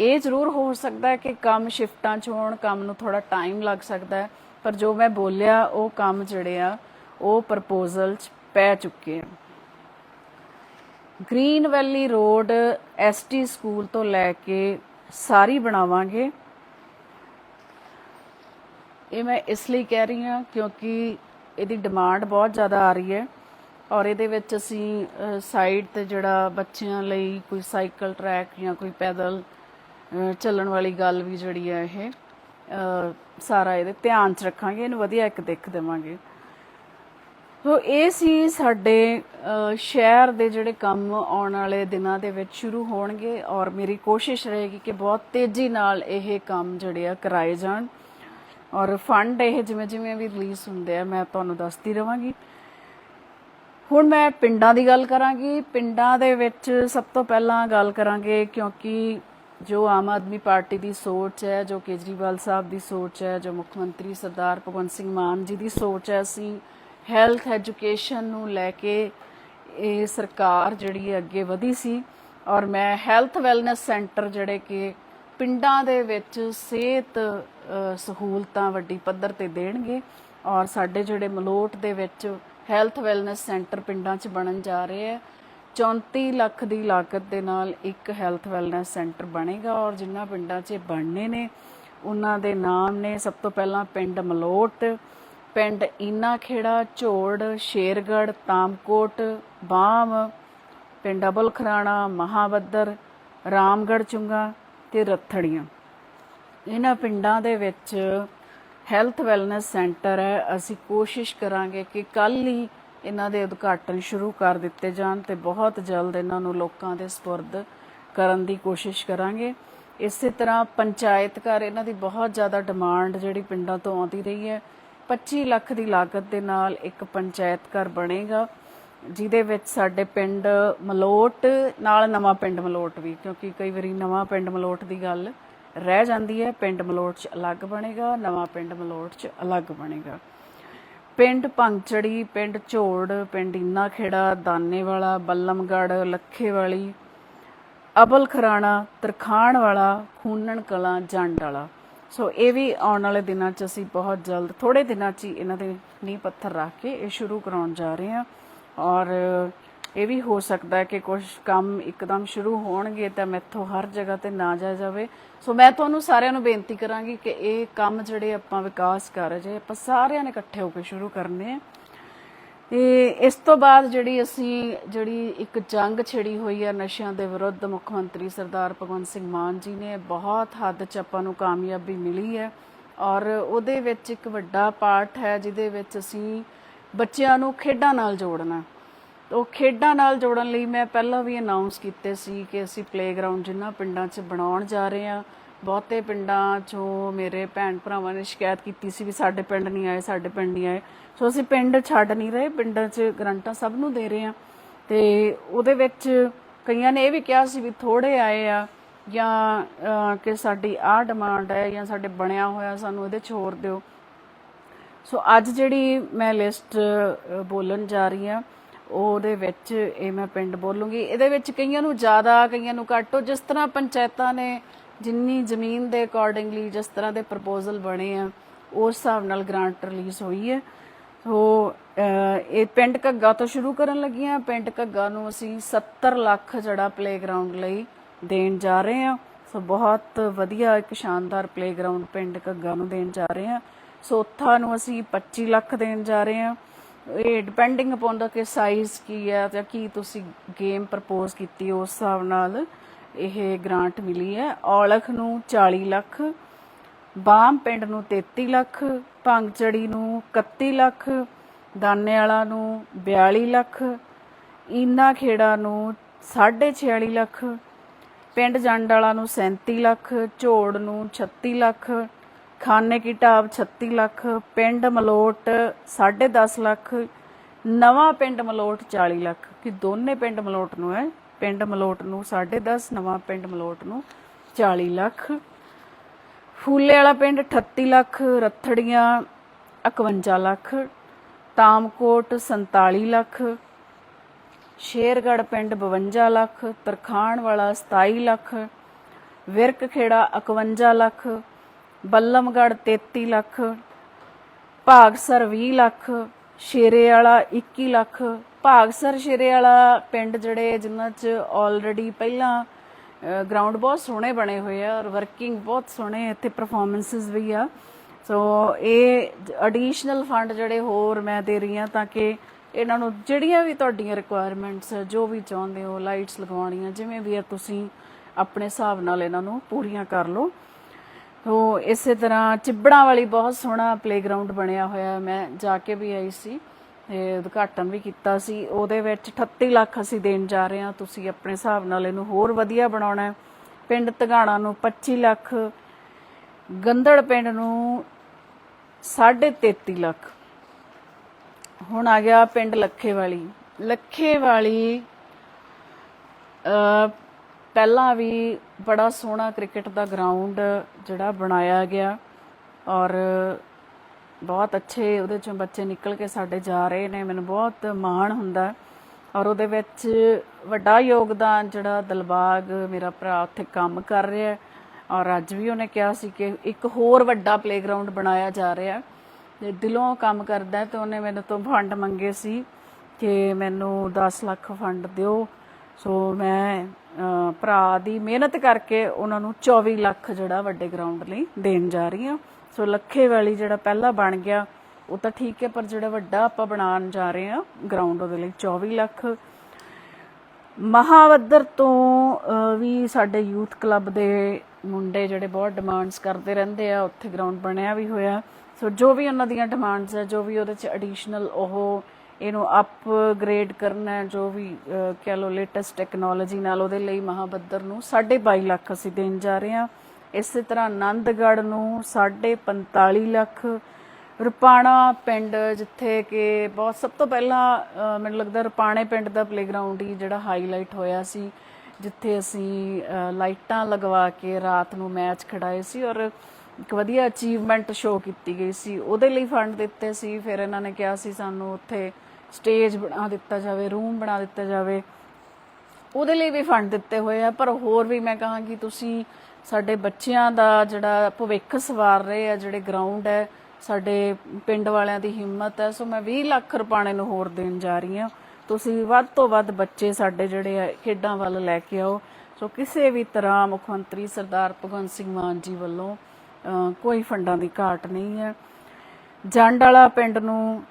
ਇਹ ਜ਼ਰੂਰ ਹੋ ਸਕਦਾ ਹੈ ਕਿ ਕੰਮ ਸ਼ਿਫਟਾਂ 'ਚ ਹੋਣ, ਕੰਮ ਨੂੰ ਥੋੜਾ ਟਾਈਮ ਲੱਗ ਸਕਦਾ ਹੈ, ਪਰ ਜੋ ਮੈਂ ਬੋਲਿਆ, ਉਹ ਕੰਮ ਜਿਹੜੇ ਆ, ਉਹ ਪ੍ਰਪੋਜ਼ਲ 'ਚ ਪੈ ਚੁੱਕੇ ਆ। Green valley road ST school ਤੋਂ ਲੈ ਕੇ ਸਾਰੀ ਬਣਾਵਾਂਗੇ। ਇਹ ਮੈਂ ਇਸ ਲਈ ਕਹਿ ਰਹੀ ਹਾਂ ਕਿਉਂਕਿ ਇਹਦੀ ਡਿਮਾਂਡ ਬਹੁਤ ਜ਼ਿਆਦਾ ਆ ਰਹੀ ਹੈ ਔਰ ਇਹਦੇ ਵਿੱਚ ਅਸੀਂ ਸਾਈਡ ਤੇ ਜਿਹੜਾ ਬੱਚਿਆਂ ਲਈ ਕੋਈ ਸਾਈਕਲ ਟਰੈਕ ਜਾਂ ਕੋਈ ਪੈਦਲ ਚੱਲਣ ਵਾਲੀ ਗੱਲ ਵੀ ਜਿਹੜੀ ਹੈ ਇਹ ਸਾਰਾ ਇਹਦੇ ਧਿਆਨ 'ਚ ਰੱਖਾਂਗੇ, ਇਹਨੂੰ ਵਧੀਆ ਇੱਕ ਦਿੱਖ ਦੇਵਾਂਗੇ। ਸੋ ਇਹ ਸੀ ਸਾਡੇ ਸ਼ਹਿਰ ਦੇ ਜਿਹੜੇ ਕੰਮ ਆਉਣ ਵਾਲੇ ਦਿਨਾਂ ਦੇ ਵਿੱਚ ਸ਼ੁਰੂ ਹੋਣਗੇ ਔਰ ਮੇਰੀ ਕੋਸ਼ਿਸ਼ ਰਹੇਗੀ ਕਿ ਬਹੁਤ ਤੇਜ਼ੀ ਨਾਲ ਇਹ ਕੰਮ ਜਿਹੜੇ ਆ ਕਰਾਏ ਜਾਣ। ਔਰ ਫੰਡ ਇਹ ਜਿਵੇਂ ਜਿਵੇਂ ਵੀ ਰਿਲੀਜ਼ ਹੁੰਦੇ ਆ, ਮੈਂ ਤੁਹਾਨੂੰ ਦੱਸਦੀ ਰਵਾਂਗੀ। ਹੁਣ ਮੈਂ ਪਿੰਡਾਂ ਦੀ ਗੱਲ ਕਰਾਂਗੀ। ਪਿੰਡਾਂ ਦੇ ਵਿੱਚ ਸਭ ਤੋਂ ਪਹਿਲਾਂ ਗੱਲ ਕਰਾਂਗੇ ਕਿਉਂਕਿ ਜੋ ਆਮ ਆਦਮੀ ਪਾਰਟੀ ਦੀ ਸੋਚ ਹੈ, ਜੋ ਕੇਜਰੀਵਾਲ ਸਾਹਿਬ ਦੀ ਸੋਚ ਹੈ, ਜੋ ਮੁੱਖ ਮੰਤਰੀ ਸਰਦਾਰ ਭਗਵੰਤ ਸਿੰਘ ਮਾਨ ਜੀ ਦੀ ਸੋਚ ਹੈ, ਅਸੀਂ ਹੈਲਥ ਐਜੂਕੇਸ਼ਨ ਨੂੰ ਲੈ ਕੇ ਇਹ ਸਰਕਾਰ ਜਿਹੜੀ ਹੈ ਅੱਗੇ ਵਧੀ ਸੀ। ਔਰ ਮੈਂ ਹੈਲਥ ਵੈਲਨੈਸ ਸੈਂਟਰ ਜਿਹੜੇ ਕਿ ਪਿੰਡਾਂ ਦੇ ਵਿੱਚ ਸਿਹਤ ਸਹੂਲਤਾਂ ਵੱਡੀ ਪੱਧਰ ਤੇ ਦੇਣਗੇ ਔਰ ਸਾਡੇ ਜਿਹੜੇ ਮਲੋਟ ਦੇ ਵਿੱਚ ਹੈਲਥ ਵੈਲਨੈਸ ਸੈਂਟਰ ਪਿੰਡਾਂ 'ਚ ਬਣਨ ਜਾ ਰਹੇ ਹੈ 34 ਲੱਖ ਦੀ ਲਾਗਤ ਦੇ ਨਾਲ ਇੱਕ ਹੈਲਥ ਵੈਲਨੈਸ ਸੈਂਟਰ ਬਣੇਗਾ ਔਰ ਜਿੰਨਾ ਪਿੰਡਾਂ 'ਚ ਬਣਨੇ ਨੇ, ਉਹਨਾਂ ਦੇ ਨਾਮ ਨੇ ਸਭ ਤੋਂ ਪਹਿਲਾਂ ਪਿੰਡ ਮਲੋਟ, ਪਿੰਡ ਇਨਾ ਖੇੜਾ ਝੋੜ ਸ਼ੇਰਗੜ ਤਾਮਕੋਟ, ਬਾਮ, ਪਿੰਡ ਅਬਲ ਖਰਾਣਾ ਮਹਾਬੱਦਰ ਰਾਮਗੜ ਚੁੰਗਾ ਤੇ ਰੱਥੜੀਆਂ। ਇਹਨਾਂ ਪਿੰਡਾਂ ਦੇ ਵਿੱਚ ਹੈਲਥ ਵੈਲਨੈਸ ਸੈਂਟਰ ਹੈ। ਅਸੀਂ ਕੋਸ਼ਿਸ਼ ਕਰਾਂਗੇ ਕਿ ਕੱਲ ਹੀ ਇਹਨਾਂ ਦੇ ਉਦਘਾਟਨ ਸ਼ੁਰੂ ਕਰ ਦਿੱਤੇ ਜਾਣ ਤੇ ਬਹੁਤ ਜਲਦ ਇਹਨਾਂ ਨੂੰ ਲੋਕਾਂ ਦੇ ਸਪੁਰਦ ਕਰਨ ਦੀ ਕੋਸ਼ਿਸ਼ ਕਰਾਂਗੇ। ਇਸੇ ਤਰ੍ਹਾਂ ਪੰਚਾਇਤ ਘਰ, ਇਹਨਾਂ ਦੀ ਬਹੁਤ ਜ਼ਿਆਦਾ ਡਿਮਾਂਡ ਜਿਹੜੀ ਪਿੰਡਾਂ ਤੋਂ ਆਉਂਦੀ ਰਹੀ ਹੈ। 25 ਲੱਖ ਦੀ ਲਾਗਤ ਦੇ ਨਾਲ ਇੱਕ ਪੰਚਾਇਤ ਘਰ ਬਣੇਗਾ, ਜਿਹਦੇ ਵਿੱਚ ਸਾਡੇ ਪਿੰਡ ਮਲੋਟ, ਨਾਲ ਨਵਾਂ ਪਿੰਡ ਮਲੋਟ ਵੀ, ਕਿਉਂਕਿ ਕਈ ਵਾਰੀ ਨਵਾਂ ਪਿੰਡ ਮਲੋਟ ਦੀ ਗੱਲ ਰਹਿ ਜਾਂਦੀ ਹੈ, ਪਿੰਡ ਮਲੋਟ 'ਚ ਅਲੱਗ ਬਣੇਗਾ, ਨਵਾਂ ਪਿੰਡ ਮਲੋਟ 'ਚ ਅਲੱਗ ਬਣੇਗਾ। ਪਿੰਡ ਭੰਗਚੜੀ, ਪਿੰਡ ਝੋੜ, ਪਿੰਡ ਇਨਾ ਖੇੜਾ ਦਾਨੇਵਾਲਾ, ਬੱਲਮਗੜ, ਲੱਖੇਵਾਲੀ ਅਬਲ ਖਰਾਣਾ ਤਰਖਾਣ ਵਾਲਾ ਖੂਨਣ ਕਲਾਂ ਜੰਡ ਵਾਲਾ ਸੋ ਇਹ ਵੀ ਆਉਣ ਵਾਲੇ ਦਿਨਾਂ 'ਚ ਅਸੀਂ ਬਹੁਤ ਜਲਦ ਥੋੜੇ ਦਿਨਾਂ 'ਚ ਹੀ ਇਹਨਾਂ ਦੇ ਨੀਂਹ ਪੱਥਰ ਰੱਖ ਕੇ ਇਹ ਸ਼ੁਰੂ ਕਰਾਉਣ ਜਾ ਰਹੇ ਹਾਂ। ਔਰ ਇਹ ਵੀ ਹੋ ਸਕਦਾ ਹੈ ਕਿ ਕੁਝ ਕੰਮ ਇੱਕਦਮ ਸ਼ੁਰੂ ਹੋਣਗੇ ਤਾਂ ਮੈਥੋਂ ਹਰ ਜਗ੍ਹਾ ਤੇ ਨਾ ਜਾ ਜਾਵੇ। ਸੋ ਮੈਂ ਤੁਹਾਨੂੰ ਸਾਰਿਆਂ ਨੂੰ ਬੇਨਤੀ ਕਰਾਂਗੀ ਕਿ ਇਹ ਕੰਮ ਜਿਹੜੇ ਆਪਾਂ ਵਿਕਾਸ ਕਰ ਰਹੇ ਜੇ ਆਪਾਂ ਸਾਰਿਆਂ ਨੇ ਇਕੱਠੇ ਹੋ ਕੇ ਸ਼ੁਰੂ ਕਰਨੇ ਆ ਤੇ ਇਸ ਤੋਂ ਬਾਅਦ ਜਿਹੜੀ ਅਸੀਂ ਜਿਹੜੀ ਇੱਕ ਜੰਗ ਛਿੜੀ ਹੋਈ ਹੈ ਨਸ਼ਿਆਂ ਦੇ ਵਿਰੁੱਧ, ਮੁੱਖ ਮੰਤਰੀ ਸਰਦਾਰ ਭਗਵੰਤ ਸਿੰਘ ਮਾਨ ਜੀ ਨੇ, ਬਹੁਤ ਹੱਦ 'ਚ ਆਪਾਂ ਨੂੰ ਕਾਮਯਾਬੀ ਮਿਲੀ ਹੈ ਔਰ ਉਹਦੇ ਵਿੱਚ ਇੱਕ ਵੱਡਾ ਪਾਠ ਹੈ, ਜਿਹਦੇ ਵਿੱਚ ਅਸੀਂ ਬੱਚਿਆਂ ਨੂੰ ਖੇਡਾਂ ਨਾਲ ਜੋੜਨਾ ਉਹ ਖੇਡਾਂ ਨਾਲ ਜੋੜਨ ਲਈ ਮੈਂ ਪਹਿਲਾਂ ਵੀ ਅਨਾਉਂਸ ਕੀਤੇ ਸੀ ਕਿ ਅਸੀਂ ਪਲੇਗਰਾਉਂਡ ਜਿੰਨਾ ਪਿੰਡਾਂ 'ਚ ਬਣਾਉਣ ਜਾ ਰਹੇ ਹਾਂ, ਬਹੁਤੇ ਪਿੰਡਾਂ 'ਚੋਂ ਮੇਰੇ ਭੈਣ ਭਰਾਵਾਂ ਨੇ ਸ਼ਿਕਾਇਤ ਕੀਤੀ ਸੀ ਵੀ ਸਾਡੇ ਪਿੰਡ ਨਹੀਂ ਆਏ, ਸਾਡੇ ਪਿੰਡ ਨਹੀਂ ਆਏ। ਸੋ ਅਸੀਂ ਪਿੰਡ ਛੱਡ ਨਹੀਂ ਰਹੇ, ਪਿੰਡਾਂ 'ਚ ਗਰੰਟਾਂ ਸਭ ਨੂੰ ਦੇ ਰਹੇ ਹਾਂ। ਤੇ ਉਹਦੇ ਵਿੱਚ ਕਈਆਂ ਨੇ ਇਹ ਵੀ ਕਿਹਾ ਸੀ ਵੀ ਥੋੜੇ ਆਏ ਆ ਜਾਂ ਕਿ ਸਾਡੀ ਆਹ ਡਿਮਾਂਡ ਹੈ ਜਾਂ ਸਾਡੇ ਬਣਿਆ ਹੋਇਆ ਸਾਨੂੰ ਇਹਦੇ 'ਚ ਹੋਰ ਦਿਓ। ਸੋ ਅੱਜ ਜਿਹੜੀ ਮੈਂ ਲਿਸਟ ਬੋਲਣ ਜਾ ਰਹੀ ਹਾਂ ਉਹਦੇ ਵਿੱਚ ਇਹ ਮੈਂ ਪਿੰਡ ਬੋਲੂੰਗੀ। ਇਹਦੇ ਵਿੱਚ ਕਈਆਂ ਨੂੰ ਜ਼ਿਆਦਾ, ਕਈਆਂ ਨੂੰ ਘੱਟ। ਉਹ ਜਿਸ ਤਰ੍ਹਾਂ ਪੰਚਾਇਤਾਂ ਨੇ ਜਿੰਨੀ ਜ਼ਮੀਨ ਦੇ ਅਕੋਰਡਿੰਗਲੀ ਜਿਸ ਤਰ੍ਹਾਂ ਦੇ ਪ੍ਰਪੋਜ਼ਲ ਬਣੇ ਆ, ਉਸ ਹਿਸਾਬ ਨਾਲ ਗ੍ਰਾਂਟ ਰਿਲੀਜ਼ ਹੋਈ ਹੈ। ਸੋ ਇਹ ਪਿੰਡ ਘੱਗਾ ਤੋਂ ਸ਼ੁਰੂ ਕਰਨ ਲੱਗੀਆਂ। ਪਿੰਡ ਘੱਗਾ ਨੂੰ ਅਸੀਂ 70 ਲੱਖ ਜਿਹੜਾ ਪਲੇਗਰਾਉਂਡ ਲਈ ਦੇਣ ਜਾ ਰਹੇ ਹਾਂ। ਸੋ, ਬਹੁਤ ਵਧੀਆ ਇੱਕ ਸ਼ਾਨਦਾਰ ਪਲੇਗਰਾਉਂਡ ਪਿੰਡ ਘੱਗਾ ਨੂੰ ਦੇਣ ਜਾ ਰਹੇ ਹਾਂ। ਸੋਥਾ ਨੂੰ ਅਸੀਂ 25 ਲੱਖ ਦੇਣ ਜਾ ਰਹੇ ਹਾਂ। ਇਹ ਡਿਪੈਂਡਿੰਗ ਅਪਨ ਦਾ ਕਿ ਸਾਈਜ਼ ਕੀ ਹੈ ਜਾਂ ਕੀ ਤੁਸੀਂ ਗੇਮ ਪ੍ਰਪੋਜ਼ ਕੀਤੀ ਉਸ ਹਿਸਾਬ ਨਾਲ ਇਹ ਗ੍ਰਾਂਟ ਮਿਲੀ ਹੈ। ਔਲਖ ਨੂੰ 40 ਲੱਖ ਬਾਮ ਪਿੰਡ ਨੂੰ 33 ਲੱਖ, ਭੰਗਚੜੀ ਨੂੰ 31 ਲੱਖ ਦਾਨੇ ਵਾਲਾ ਨੂੰ 42 ਲੱਖ, ਈਨਾ ਖੇੜਾ ਨੂੰ 46 ਲੱਖ, ਪਿੰਡ ਜੰਡ ਵਾਲਾ ਨੂੰ 37 ਲੱਖ, ਝੋੜ ਨੂੰ 36 ਲੱਖ ਖਾਨੇ ਕੀ ਢਾਬ 36 ਲੱਖ, ਪਿੰਡ ਮਲੋਟ 10.5 ਲੱਖ, ਨਵਾਂ ਪਿੰਡ ਮਲੋਟ 40 ਲੱਖ। ਕਿ ਦੋਨੇ ਪਿੰਡ ਮਲੋਟ ਨੂੰ ਹੈ, ਪਿੰਡ ਮਲੋਟ ਨੂੰ 10.5 ਨਵਾਂ ਪਿੰਡ ਮਲੋਟ ਨੂੰ 40 ਲੱਖ। ਫੂਲੇ ਵਾਲਾ ਪਿੰਡ 38 ਲੱਖ, ਰਥੜੀਆਂ 51 ਲੱਖ, ਤਾਮਕੋਟ 47 ਲੱਖ ਸ਼ੇਰਗੜ ਪਿੰਡ 52 ਲੱਖ, ਤਰਖਾਣ ਵਾਲਾ 27 ਲੱਖ ਵਿਰਕ ਖੇੜਾ 51 ਲੱਖ ਬੱਲਮਗੜ 33 ਲੱਖ, ਭਾਗਸਰ 20 ਲੱਖ ਸ਼ੇਰੇ ਵਾਲਾ 21 ਲੱਖ। ਭਾਗਸਰ ਸ਼ੇਰੇ ਵਾਲਾ ਪਿੰਡ ਜਿਹੜੇ ਜਿਨ੍ਹਾਂ 'ਚ ਆਲਰੇਡੀ ਪਹਿਲਾਂ ਗਰਾਊਂਡ ਬਹੁਤ ਸੋਹਣੇ ਬਣੇ ਹੋਏ ਆ ਔਰ ਵਰਕਿੰਗ ਬਹੁਤ ਸੋਹਣੇ ਇੱਥੇ ਪਰਫਾਰਮੈਂਸਸ ਵੀ ਆ। ਸੋ ਇਹ ਐਡੀਸ਼ਨਲ ਫੰਡ ਜਿਹੜੇ ਹੋਰ ਮੈਂ ਦੇ ਰਹੀ ਹਾਂ ਤਾਂ ਕਿ ਇਹਨਾਂ ਨੂੰ ਜਿਹੜੀਆਂ ਵੀ ਤੁਹਾਡੀਆਂ ਰਿਕੁਆਇਰਮੈਂਟਸ ਜੋ ਵੀ ਚਾਹੁੰਦੇ ਹੋ ਲਾਈਟਸ ਲਗਵਾਉਣੀਆਂ, ਜਿਵੇਂ ਵੀ ਆ ਤੁਸੀਂ ਆਪਣੇ ਹਿਸਾਬ ਨਾਲ ਇਹਨਾਂ ਨੂੰ ਪੂਰੀਆਂ ਕਰ ਲਓ। ਤੋ ਇਸੇ ਤਰ੍ਹਾਂ ਚਿੱਬੜਾਂ ਵਾਲੀ ਬਹੁਤ ਸੋਹਣਾ ਪਲੇਗਰਾਉਂਡ ਬਣਿਆ ਹੋਇਆ ਮੈਂ ਜਾ ਕੇ ਵੀ ਆਈ ਸੀ ਤੇ ਉਦਘਾਟਨ ਵੀ ਕੀਤਾ ਸੀ। ਉਹਦੇ ਵਿੱਚ 38 ਲੱਖ ਅਸੀਂ ਦੇਣ ਜਾ ਰਹੇ ਹਾਂ। ਤੁਸੀਂ ਆਪਣੇ ਹਿਸਾਬ ਨਾਲ ਇਹਨੂੰ ਹੋਰ ਵਧੀਆ ਬਣਾਉਣਾ ਹੈ। ਪਿੰਡ ਤਗਾਣਾ ਨੂੰ 25 ਲੱਖ ਗੰਦੜ ਪਿੰਡ ਨੂੰ 33.5 ਲੱਖ। ਹੁਣ ਆ ਗਿਆ ਪਿੰਡ ਲੱਖੇ ਵਾਲੀ ਲੱਖੇ ਵਾਲੀ ਪਹਿਲਾਂ ਵੀ ਬੜਾ ਸੋਹਣਾ ਕ੍ਰਿਕਟ ਦਾ ਗਰਾਊਂਡ ਜਿਹੜਾ ਬਣਾਇਆ ਗਿਆ ਔਰ ਬਹੁਤ ਅੱਛੇ ਉਹਦੇ ਚੋਂ ਬੱਚੇ ਨਿਕਲ ਕੇ ਸਾਡੇ ਜਾ ਰਹੇ ਨੇ, ਮੈਨੂੰ ਬਹੁਤ ਮਾਣ ਹੁੰਦਾ। ਔਰ ਉਹਦੇ ਵਿੱਚ ਵੱਡਾ ਯੋਗਦਾਨ ਜਿਹੜਾ ਦਿਲਬਾਗ, ਮੇਰਾ ਭਰਾ ਉੱਥੇ ਕੰਮ ਕਰ ਰਿਹਾ ਹੈ। ਔਰ ਅੱਜ ਵੀ ਉਹਨੇ ਕਿਹਾ ਸੀ ਕਿ ਇੱਕ ਹੋਰ ਵੱਡਾ ਪਲੇਗਰਾਉਂਡ ਬਣਾਇਆ ਜਾ ਰਿਹਾ। ਹੈ ਤੇ ਦਿਲੋਂ ਕੰਮ ਕਰਦਾ ਹੈ ਤੇ ਉਹਨੇ ਮੈਨੂੰ ਤੋਂ ਫੰਡ ਮੰਗੇ ਸੀ ਕਿ ਮੈਨੂੰ 10 ਲੱਖ ਫੰਡ ਦਿਓ। ਸੋ ਮੈਂ ਭਰਾ ਦੀ ਮਿਹਨਤ ਕਰਕੇ ਉਹਨਾਂ ਨੂੰ 24 ਲੱਖ ਜਿਹੜਾ ਵੱਡੇ ਗਰਾਊਂਡ ਲਈ ਦੇਣ ਜਾ ਰਹੀ ਹਾਂ। ਸੋ ਲੱਖੇ ਵਾਲੀ ਜਿਹੜਾ ਪਹਿਲਾ ਬਣ ਗਿਆ, ਉਹ ਤਾਂ ਠੀਕ ਹੈ, ਪਰ ਜਿਹੜਾ ਵੱਡਾ ਆਪਾਂ ਬਣਾਉਣ ਜਾ ਰਹੇ ਹਾਂ ਗਰਾਊਂਡ ਉਹਦੇ ਲਈ 24 ਲੱਖ। ਮਹਾਵੱਦਰ ਤੋਂ ਵੀ ਸਾਡੇ ਯੂਥ ਕਲੱਬ ਦੇ ਮੁੰਡੇ ਜਿਹੜੇ ਬਹੁਤ ਡਿਮਾਂਡਸ ਕਰਦੇ ਰਹਿੰਦੇ ਆ, ਉੱਥੇ ਗਰਾਊਂਡ ਬਣਿਆ ਵੀ ਹੋਇਆ। ਸੋ ਜੋ ਵੀ ਉਹਨਾਂ ਦੀਆਂ ਡਿਮਾਂਡਸ ਹੈ ਜੋ ਵੀ ਉਹਦੇ ਚ ਐਡੀਸ਼ਨਲ ਉਹ ਇਹਨੂੰ ਅਪਗ੍ਰੇਡ ਕਰਨਾ ਜੋ ਵੀ ਅਹ, ਕਹਿ ਲੋ ਲੇਟੈਸਟ ਟੈਕਨੋਲੋਜੀ ਨਾਲ ਉਹਦੇ ਲਈ ਮਹਾਬੱਦਰ ਨੂੰ 22.5 ਲੱਖ ਅਸੀਂ ਦੇਣ ਜਾ ਰਹੇ ਹਾਂ। ਇਸੇ ਤਰ੍ਹਾਂ ਆਨੰਦਗੜ੍ਹ ਨੂੰ 45 ਲੱਖ। ਰੁਪਾਣਾ ਪਿੰਡ ਜਿੱਥੇ ਕਿ ਬਹੁਤ ਸਭ ਤੋਂ ਪਹਿਲਾਂ ਮੈਨੂੰ ਲੱਗਦਾ ਰੁਪਾਣੇ ਪਿੰਡ ਦਾ ਪਲੇਗਰਾਉਂਡ ਹੀ ਜਿਹੜਾ ਹਾਈਲਾਈਟ ਹੋਇਆ ਸੀ ਜਿੱਥੇ ਅਸੀਂ ਲਾਈਟਾਂ ਲਗਵਾ ਕੇ ਰਾਤ ਨੂੰ ਮੈਚ ਖਿਡਾਏ ਸੀ ਔਰ ਇੱਕ ਵਧੀਆ ਅਚੀਵਮੈਂਟ ਸ਼ੋਅ ਕੀਤੀ ਗਈ ਸੀ। ਉਹਦੇ ਲਈ ਫੰਡ ਦਿੱਤੇ ਸੀ ਫਿਰ ਇਹਨਾਂ ਨੇ ਕਿਹਾ ਸੀ ਸਾਨੂੰ ਉੱਥੇ ਸਟੇਜ ਬਣਾ ਦਿੱਤਾ ਜਾਵੇ, ਰੂਮ ਬਣਾ ਦਿੱਤਾ ਜਾਵੇ। ਉਹਦੇ ਲਈ ਵੀ ਫੰਡ ਦਿੱਤੇ ਹੋਏ ਆ, ਪਰ ਹੋਰ ਵੀ ਮੈਂ ਕਹਾਂਗੀ ਤੁਸੀਂ ਸਾਡੇ ਬੱਚਿਆਂ ਦਾ ਜਿਹੜਾ ਭਵਿੱਖ ਸਵਾਰ ਰਹੇ ਆ, ਜਿਹੜੇ ਗਰਾਊਂਡ ਹੈ, ਸਾਡੇ ਪਿੰਡ ਵਾਲਿਆਂ ਦੀ ਹਿੰਮਤ ਹੈ, ਸੋ ਮੈਂ 20 ਲੱਖ ਰੁਪਾਣੇ ਨੂੰ ਹੋਰ ਦੇਣ ਜਾ ਰਹੀ ਹਾਂ। ਤੁਸੀਂ ਵੱਧ ਤੋਂ ਵੱਧ ਬੱਚੇ ਸਾਡੇ ਜਿਹੜੇ ਆ, ਖੇਡਾਂ ਵੱਲ ਲੈ ਕੇ ਆਓ। ਸੋ ਕਿਸੇ ਵੀ ਤਰ੍ਹਾਂ ਮੁੱਖ ਮੰਤਰੀ ਸਰਦਾਰ ਭਗਵੰਤ ਸਿੰਘ ਮਾਨ ਜੀ ਵੱਲੋਂ ਕੋਈ ਫੰਡਾਂ ਦੀ ਘਾਟ ਨਹੀਂ ਹੈ। ਜੰਡ ਵਾਲਾ ਪਿੰਡ ਨੂੰ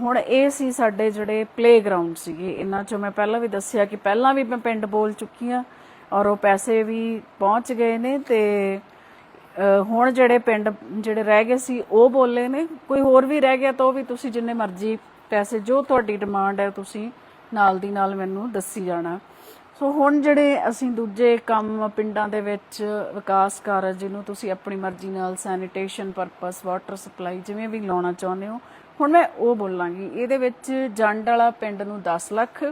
ਹੁਣ ਇਹ ਸੀ ਸਾਡੇ ਜਿਹੜੇ ਪਲੇਗਰਾਉਂਡ ਸੀਗੇ। ਇਹਨਾਂ ਚੋਂ ਮੈਂ ਪਹਿਲਾਂ ਵੀ ਦੱਸਿਆ ਕਿ ਪਹਿਲਾਂ ਵੀ ਮੈਂ ਪਿੰਡ ਬੋਲ ਚੁੱਕੀ ਆ ਔਰ ਉਹ ਪੈਸੇ ਵੀ ਪਹੁੰਚ ਗਏ ਨੇ ਤੇ ਹੁਣ ਜਿਹੜੇ ਪਿੰਡ ਜਿਹੜੇ ਰਹਿ ਗਏ ਸੀ, ਉਹ ਬੋਲੇ ਨੇ। ਕੋਈ ਹੋਰ ਵੀ ਰਹਿ ਗਿਆ ਤਾਂ ਉਹ ਵੀ ਤੁਸੀਂ ਜਿੰਨੇ ਮਰਜ਼ੀ ਪੈਸੇ ਜੋ ਤੁਹਾਡੀ ਡਿਮਾਂਡ ਹੈ, ਤੁਸੀਂ ਨਾਲ ਦੀ ਨਾਲ ਮੈਨੂੰ ਦੱਸੀ ਜਾਣਾ। ਸੋ ਹੁਣ ਜਿਹੜੇ ਅਸੀਂ ਦੂਜੇ ਕੰਮ ਪਿੰਡਾਂ ਦੇ ਵਿੱਚ ਵਿਕਾਸ ਕਾਰਜ, ਜਿਹਨੂੰ ਤੁਸੀਂ ਆਪਣੀ ਮਰਜ਼ੀ ਨਾਲ ਸੈਨੀਟੇਸ਼ਨ ਪਰਪਸ ਵਾਟਰ ਸਪਲਾਈ ਜਿਵੇਂ ਵੀ ਲਾਉਣਾ ਚਾਹੁੰਦੇ ਹੋ ਹੁਣ ਮੈਂ ਉਹ ਬੋਲਾਂਗੀ। ਇਹਦੇ ਵਿੱਚ ਜੰਡ ਵਾਲਾ ਪਿੰਡ ਨੂੰ 10 ਲੱਖ।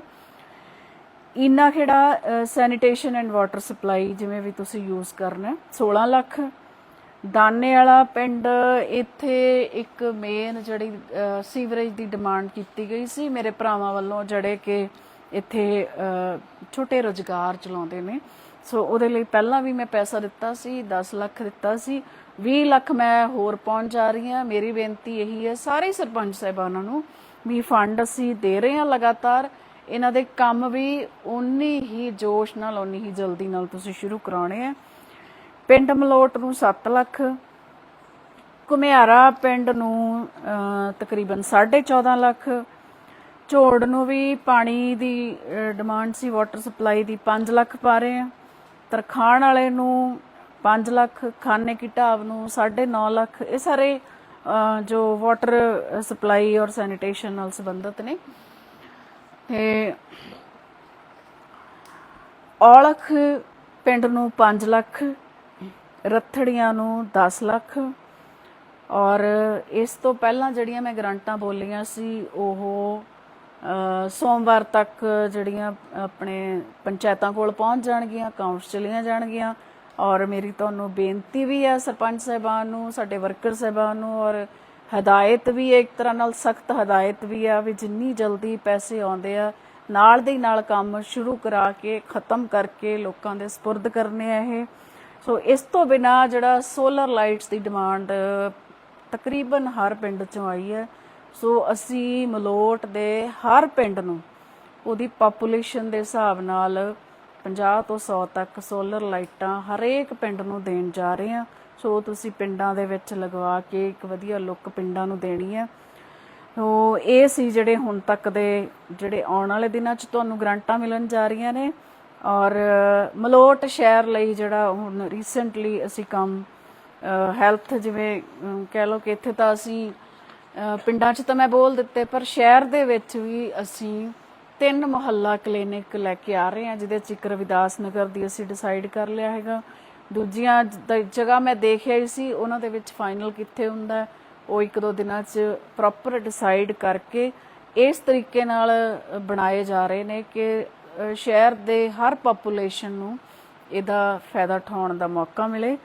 ਇਨਾ ਖੇੜਾ ਸੈਨੀਟੇਸ਼ਨ ਐਂਡ ਵਾਟਰ ਸਪਲਾਈ ਜਿਵੇਂ ਵੀ ਤੁਸੀਂ ਯੂਜ਼ ਕਰਨਾ ਹੈ, 16 ਲੱਖ। ਦਾਨੇ ਵਾਲਾ ਪਿੰਡ ਇੱਥੇ ਇੱਕ ਮੇਨ ਜਿਹੜੀ ਸੀਵਰੇਜ ਦੀ ਡਿਮਾਂਡ ਕੀਤੀ ਗਈ ਸੀ। ਮੇਰੇ ਭਰਾਵਾਂ ਵੱਲੋਂ ਜਿਹੜੇ ਕਿ ਇੱਥੇ ਛੋਟੇ ਰੁਜ਼ਗਾਰ ਚਲਾਉਂਦੇ ਨੇ। ਸੋ ਉਹਦੇ ਲਈ ਪਹਿਲਾਂ ਵੀ ਮੈਂ ਪੈਸਾ ਦਿੱਤਾ ਸੀ 10 ਲੱਖ ਦਿੱਤਾ ਸੀ। 20 ਲੱਖ ਮੈਂ ਹੋਰ ਪਹੁੰਚ ਜਾ ਰਹੀ ਹਾਂ। ਮੇਰੀ ਬੇਨਤੀ ਇਹੀ ਹੈ ਸਾਰੇ ਸਰਪੰਚ ਸਾਹਿਬਾਨਾਂ ਨੂੰ ਵੀ ਫੰਡ ਅਸੀਂ ਦੇ ਰਹੇ ਹਾਂ ਲਗਾਤਾਰ। ਇਹਨਾਂ ਦੇ ਕੰਮ ਵੀ ਉਨੀ ਹੀ ਜੋਸ਼ ਨਾਲ ਉਨੀ ਹੀ ਜਲਦੀ ਨਾਲ ਤੁਸੀਂ ਸ਼ੁਰੂ ਕਰਾਉਣੇ ਆ। ਪਿੰਡ ਮਲੋਟ ਨੂੰ 7 ਲੱਖ ਘੁਮਿਆਰਾ ਪਿੰਡ ਨੂੰ ਅਹ, ਤਕਰੀਬਨ 14.5 ਲੱਖ ਝੋੜ ਨੂੰ ਵੀ ਪਾਣੀ ਦੀ ਡਿਮਾਂਡ ਸੀ ਵਾਟਰ ਸਪਲਾਈ ਦੀ 5 ਲੱਖ ਪਾ ਰਹੇ ਆ ਤਰਖਾਣ ਵਾਲੇ ਨੂੰ 5 ਲੱਖ ਖਾਨੇ ਕੀ ਢਾਬ ਨੂੰ 9.5 ਲੱਖ। ਇਹ ਸਾਰੇ ਜੋ ਵਾਟਰ ਸਪਲਾਈ ਔਰ ਸੈਨੀਟੇਸ਼ਨ ਨਾਲ ਸੰਬੰਧਿਤ ਨੇ। ਤੇ ਔਲਖ ਪਿੰਡ ਨੂੰ 5 ਲੱਖ, ਰੱਥੜੀਆਂ ਨੂੰ 10 ਲੱਖ। ਔਰ ਇਸ ਤੋਂ ਪਹਿਲਾਂ ਜਿਹੜੀਆਂ ਮੈਂ ਗਰੰਟਾਂ ਬੋਲੀਆਂ ਸੀ, ਉਹ ਸੋਮਵਾਰ ਤੱਕ ਜਿਹੜੀਆਂ ਆਪਣੇ ਪੰਚਾਇਤਾਂ ਕੋਲ ਪਹੁੰਚ ਜਾਣਗੀਆਂ ਅਕਾਊਂਟਸ ਚਲੀਆਂ ਜਾਣਗੀਆਂ। ਔਰ ਮੇਰੀ ਤੁਹਾਨੂੰ ਬੇਨਤੀ ਵੀ ਹੈ ਸਰਪੰਚ ਸਾਹਿਬਾਨ ਨੂੰ, ਸਾਡੇ ਵਰਕਰ ਸਾਹਿਬਾਨ ਨੂੰ ਔਰ ਹਦਾਇਤ ਵੀ ਹੈ, ਇੱਕ ਤਰ੍ਹਾਂ ਨਾਲ ਸਖਤ ਹਦਾਇਤ ਵੀ ਆ ਵੀ ਜਿੰਨੀ ਜਲਦੀ ਪੈਸੇ ਆਉਂਦੇ ਆ, ਨਾਲ ਦੇ ਨਾਲ ਕੰਮ ਸ਼ੁਰੂ ਕਰਾ ਕੇ, ਖਤਮ ਕਰਕੇ ਲੋਕਾਂ ਦੇ ਸਪੁਰਦ ਕਰਨੇ ਆ ਇਹ। ਸੋ ਇਸ ਤੋਂ ਬਿਨਾ ਜਿਹੜਾ ਸੋਲਰ ਲਾਈਟਸ ਦੀ ਡਿਮਾਂਡ ਤਕਰੀਬਨ ਹਰ ਪਿੰਡ ਚੋਂ ਆਈ ਹੈ। ਸੋ ਅਸੀਂ ਮਲੋਟ ਦੇ ਹਰ ਪਿੰਡ ਨੂੰ ਉਹਦੀ ਪਾਪੂਲੇਸ਼ਨ ਦੇ ਹਿਸਾਬ ਨਾਲ 50 ਤੋਂ 100 ਤੱਕ ਸੋਲਰ ਲਾਈਟਾਂ ਹਰੇਕ ਪਿੰਡ ਨੂੰ ਦੇਣ ਜਾ ਰਹੇ ਹਾਂ। ਸੋ ਤੁਸੀਂ ਪਿੰਡਾਂ ਦੇ ਵਿੱਚ ਲਗਵਾ ਕੇ ਇੱਕ ਵਧੀਆ ਲੁੱਕ ਪਿੰਡਾਂ ਨੂੰ ਦੇਣੀ ਹੈ। ਸੋ ਇਹ ਸੀ ਜਿਹੜੇ ਹੁਣ ਤੱਕ ਦੇ ਜਿਹੜੇ ਆਉਣ ਵਾਲੇ ਦਿਨਾਂ 'ਚ ਤੁਹਾਨੂੰ ਗ੍ਰਾਂਟਾਂ ਮਿਲਣ ਜਾ ਰਹੀਆਂ ਨੇ। ਔਰ ਮਲੋਟ ਸ਼ਹਿਰ ਲਈ ਜਿਹੜਾ ਹੁਣ ਰੀਸੈਂਟਲੀ ਅਸੀਂ ਕੰਮ ਹੈਲਥ ਜਿਵੇਂ ਕਹਿ ਲਓ ਕਿ ਇੱਥੇ ਤਾਂ ਅਸੀਂ ਪਿੰਡਾਂ 'ਚ ਤਾਂ ਮੈਂ ਬੋਲ ਦਿੱਤੇ, ਪਰ ਸ਼ਹਿਰ ਦੇ ਵਿੱਚ ਵੀ ਅਸੀਂ ਤਿੰਨ ਮੁਹੱਲਾ ਕਲੀਨਿਕ ਲੈ ਕੇ ਆ ਰਹੇ ਹਾਂ, ਜਿਹਦੇ 'ਚ ਇੱਕ ਰਵਿਦਾਸ ਨਗਰ ਦੀ ਅਸੀਂ ਡਿਸਾਈਡ ਕਰ ਲਿਆ ਹੈਗਾ। ਦੂਜੀਆਂ ਜਗ੍ਹਾ ਮੈਂ ਦੇਖਿਆ ਹੀ ਸੀ, ਉਹਨਾਂ ਦੇ ਵਿੱਚ ਫਾਈਨਲ ਕਿੱਥੇ ਹੁੰਦਾ ਉਹ ਇੱਕ ਦੋ ਦਿਨਾਂ 'ਚ ਪ੍ਰੋਪਰ ਡਿਸਾਈਡ ਕਰਕੇ ਇਸ ਤਰੀਕੇ ਨਾਲ ਬਣਾਏ ਜਾ ਰਹੇ ਨੇ ਕਿ ਸ਼ਹਿਰ ਦੇ ਹਰ ਪੋਪੂਲੇਸ਼ਨ ਨੂੰ ਇਹਦਾ ਫਾਇਦਾ ਉਠਾਉਣ ਦਾ ਮੌਕਾ ਮਿਲੇ।